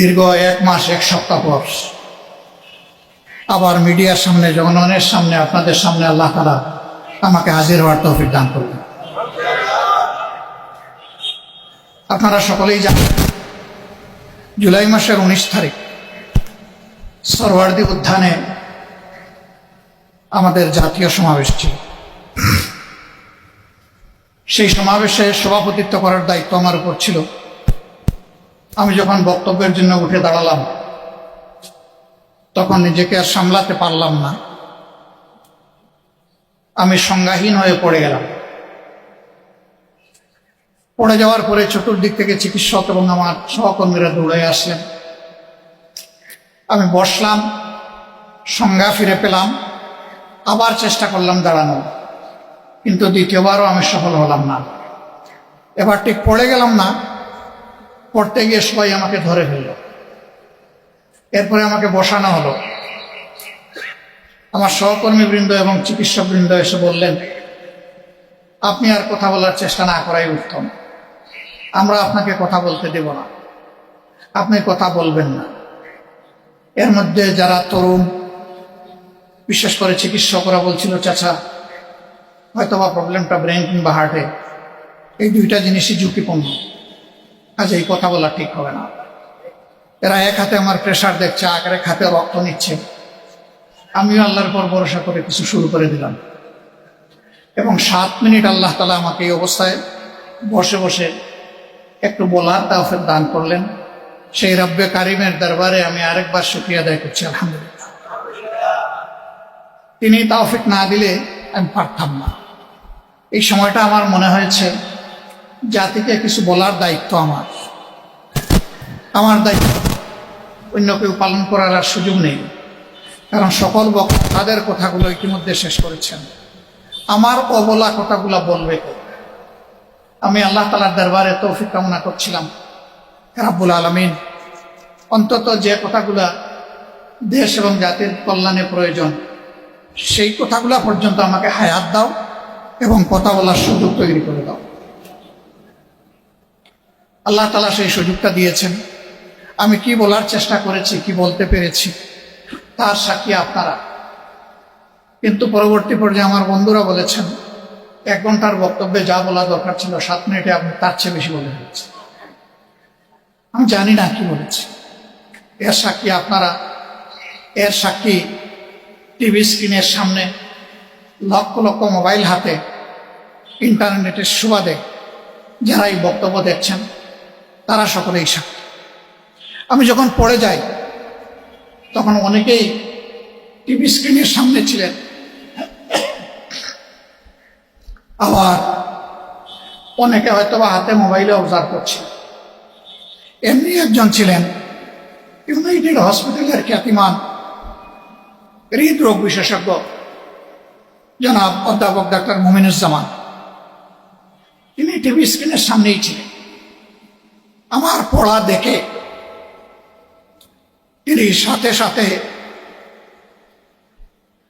দীর্ঘ এক মাস, এক সপ্তাহ পর। আবার মিডিয়ার সামনে, জনগণের সামনে, আপনাদের সামনে আল্লাহ তালা আমাকে হাজির হওয়ার তৌফিক দান করবেন আপনারা সকলেই জানেন, জুলাই মাসের উনিশ তারিখ, সরওয়ার্দি উদ্যানে আমাদের জাতীয় সমাবেশ ছিল। সেই সমাবেশে সভাপতিত্ব করার দায়িত্ব আমার উপর ছিল। আমি যখন বক্তব্যের জন্য উঠে দাঁড়ালাম, তখন নিজেকে আর সামলাতে পারলাম না। আমি সংজ্ঞাহীন হয়ে পড়ে গেলাম। পড়ে যাওয়ার পরে চতুর্দিক থেকে চিকিৎসক এবং আমার সহকর্মীরা দৌড়ে আসলেন। আমি বসলাম, সংজ্ঞা ফিরে পেলাম, আবার চেষ্টা করলাম দাঁড়ানো কিন্তু দ্বিতীয়বারও আমি সফল হলাম না। এবার ঠিক পড়ে গেলাম না পড়তে গিয়ে সবাই আমাকে ধরে ফেলল। এরপরে আমাকে বসানো হলো। আমার সহকর্মীবৃন্দ এবং চিকিৎসকবৃন্দ এসে বললেন, আপনি আর কথা বলার চেষ্টা না করাই উত্তম। আমরা আপনাকে কথা বলতে দেব না। আপনি কথা বলবেন না। এর মধ্যে যারা তরুণ, বিশেষ করে চিকিৎসকরা বলছিল, চাচা, হয়তোবা প্রবলেমটা ব্রেন কিংবা হার্টে, এই দুইটা জিনিসই ঝুঁকিপূর্ণ। আজ এই কথা বলা ঠিক হবে না। এরা এক হাতে আমার প্রেশার দেখছে, আর এক হাতে রক্ত নিচ্ছে। আমিও আল্লাহর পর ভরসা করে কিছু শুরু করে দিলাম। এবং সাত মিনিট আল্লাহ তালা আমাকে এই অবস্থায় বসে বসে একটু বলার তাওফের দান করলেন। সেই রব্বে কারিমের দরবারে আমি আরেকবার শুক্রিয়া আদায় করছি, আলহামদুলিল্লাহ। তিনি তাওফিক না দিলে আমি পারতাম না। এই সময়টা আমার মনে হয়েছে জাতিকে কিছু বলার দায়িত্ব আমার। আমার দায়িত্ব অন্য কেউ পালন করার আর সুযোগ নেই। কারণ সকল বক্তা তাদের কথাগুলো ইতিমধ্যে শেষ করেছেন। আমার অবলা কথাগুলো বলবে? আমি আল্লাহ তালার দরবারে তৌফিক কামনা করছিলাম। রাব্বুল আলমিন, অন্তত যে কথাগুলা দেশ এবং জাতির কল্যাণে প্রয়োজন, সেই কথাগুলা পর্যন্ত আমাকে হায়াত দাও এবং কথা বলার সুযোগ তৈরি করে দাও। আল্লাহ তালা সেই সুযোগটা দিয়েছেন। আমি কি বলার চেষ্টা করেছি, কি বলতে পেরেছি, তার সাক্ষী আপনারা। কিন্তু পরবর্তী পর্যায়ে আমার বন্ধুরা বলেছেন, এক ঘণ্টার বক্তব্যে যা বলা দরকার ছিল, সাত মিনিটে আপনি তার চেয়ে বেশি বলে ফেলেছেন আমি জানি না কি বলেছি। এর সাক্ষী আপনারা, এর সাক্ষী টিভি স্ক্রিনের সামনে লক্ষ লক্ষ মোবাইল হাতে, ইন্টারনেটের সুবাদে যারা এই বক্তব্য দেখছেন তারা সকলেই সাক্ষী। আমি যখন পড়ে যাই, তখন অনেকেই টিভি স্ক্রিনের সামনে ছিলেন। আবার অনেকে হয়তো বা হাতে মোবাইলে অবজার্ভ করছে। এমনি একজন ছিলেন, ইউনাইটেড হসপিটালের খ্যাতিমান, হৃদরোগ বিশেষজ্ঞ, জনাব অধ্যাপক ডাক্তার মোমিনুজ্জামান। তিনি টিভি স্ক্রিনের সামনেই ছিলেন। আমার পড়া দেখে তিনি সাথে সাথে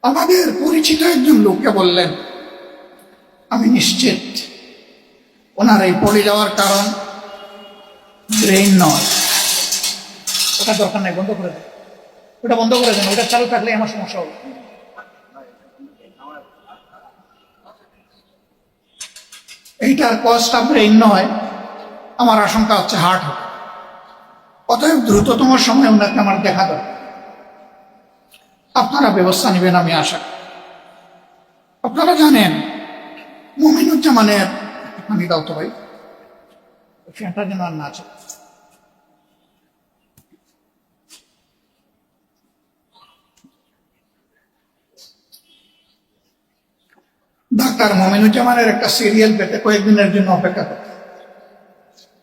আমাদের পরিচিত একজন লোককে বললেন, আমি নিশ্চিত ওনার এই পড়ে যাওয়ার কারণ ব্রেইন নয়। ওটা দরকার নাই, বন্ধ করে দেন। ওটা বন্ধ করে দেন, ওটা চালু থাকলে আমার সমস্যা হবে। এইটার কজটা ব্রেইন নয়। আমার আশঙ্কা হচ্ছে হার্ট হবে অতএব দ্রুততম সময় ওনাকে আমার দেখা দরকার আপনারা ব্যবস্থা নেবেন আমি আশা। আপনারা জানেন, মমিনুজ্জামানের আমি দাও তো ভাই ফ্যানটা যেন আর না চলে। ডাক্তার মমিনুজ্জামানের একটা সিরিয়াল পেতে কয়েকদিনের জন্য অপেক্ষা করতে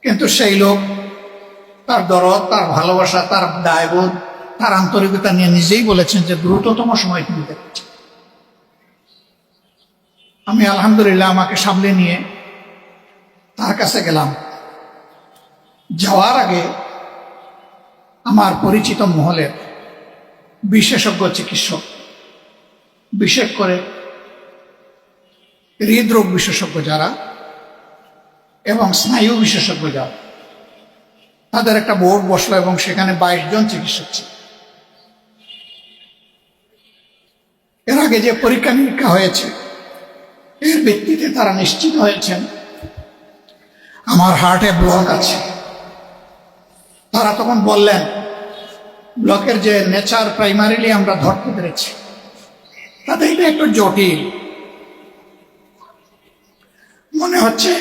কিন্তু সেই লোক তার দরদ, তার ভালোবাসা, তার দায়বোধ, তার আন্তরিকতা নিয়ে নিজেই বলেছেন যে দ্রুততম সময় তিনি দেখছেন। আমি আলহামদুলিল্লাহ আমাকে সামলে নিয়ে তার কাছে গেলাম। যাওয়ার আগে আমার পরিচিত মহলের বিশেষজ্ঞ চিকিৎসক, বিশেষ করে হৃদরোগ বিশেষজ্ঞ যারা এবং স্নায়ু বিশেষজ্ঞ যারা তাদের একটা বোর্ড বসল এবং সেখানে বাইশ জন চিকিৎসক ছিল। এর আগে যে পরীক্ষা নিরীক্ষা হয়েছে, এর ভিত্তিতে তারা নিশ্চিত হয়েছেন, আমার হার্টে ব্লক আছে। তারা তখন বললেন, ব্লকের যে নেচার প্রাইমারিলি আমরা ধরতে পেরেছি, তাতে এটা একটু জটিল। মনে হচ্ছে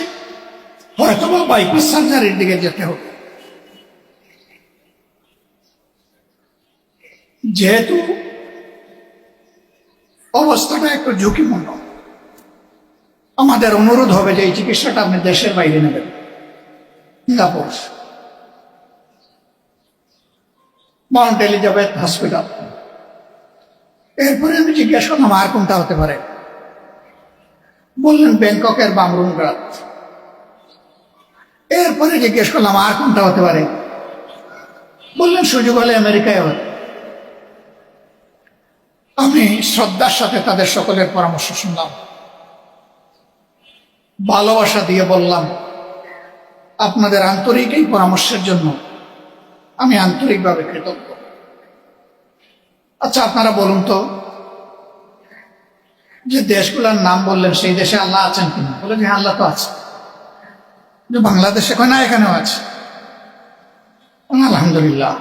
হয়তো বা বাইপাস সার্জারির দিকে যেতে হবে। যেহেতু অবস্থাটা একটু ঝুঁকিপূর্ণ, আমাদের অনুরোধ হবে যে এই চিকিৎসাটা আপনি দেশের বাইরে নেবেন। Singapore Mount Elizabeth hospital. এরপরে আমি জিজ্ঞেস করলাম, আর কোনটা হতে পারে? বললেন, ব্যাংককের বামরুনগ্রাত এরপরে জিজ্ঞেস করলাম আর কোনটা হতে পারে। বললেন সুযোগ হলে আমেরিকায় আমি শ্রদ্ধার সাথে তাদের সকলের পরামর্শ শুনলাম। ভালোবাসা দিয়ে বললাম আপনাদের আন্তরিক এই পরামর্শের জন্য আমি আন্তরিকভাবে কৃতজ্ঞ। আচ্ছা আপনারা বলুন তো যে দেশগুলোর নাম বললেন সেই দেশে আল্লাহ আছেন কিনা? বলে যে হ্যাঁ, আল্লাহ তো আছে যে বাংলাদেশে কয়, না, এখানেও আছে। আলহামদুলিল্লাহ।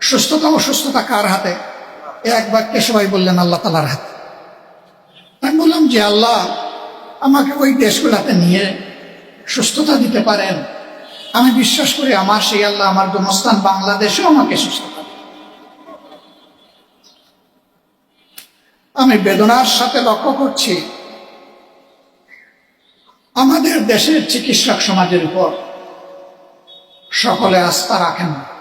সুস্থতা, অসুস্থতা কার হাতে? এক বাক্যে সবাই বললেন, আল্লাহ তালার হাতে। আমি বললাম যে আল্লাহ, আমাকে ওই দেশগুলাতে নিয়ে সুস্থতা দিতে পারেন। আমি বিশ্বাস করি আমার সেই আল্লাহ আমার জন্মস্থান বাংলাদেশেও আমাকে সুস্থতা আমি বেদনার সাথে লক্ষ্য করছি। দেশের চিকিৎসক সমাজের উপর সকলে আস্থা রাখেন। না